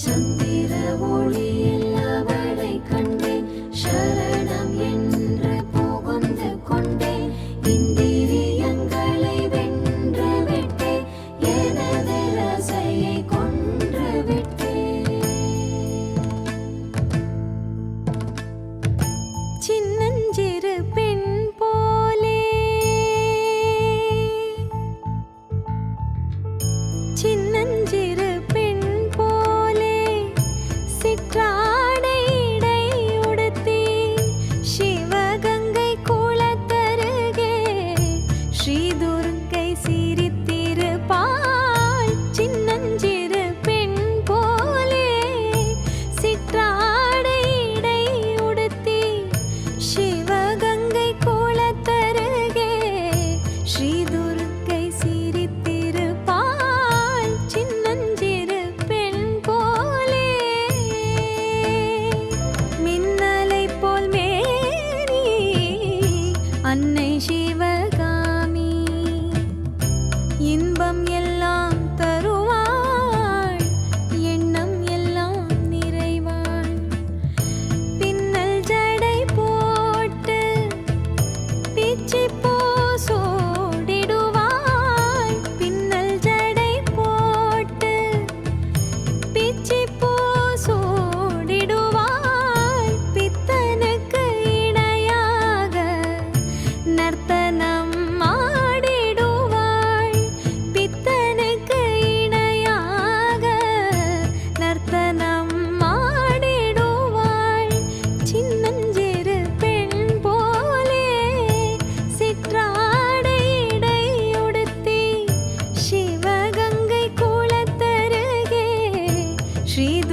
चंदी இன்பம் எல்லாம் தருவாள் எண்ணம் எல்லாம் நிறைவாள். பின்னல் ஜடை போட்டு பிச்சி श्री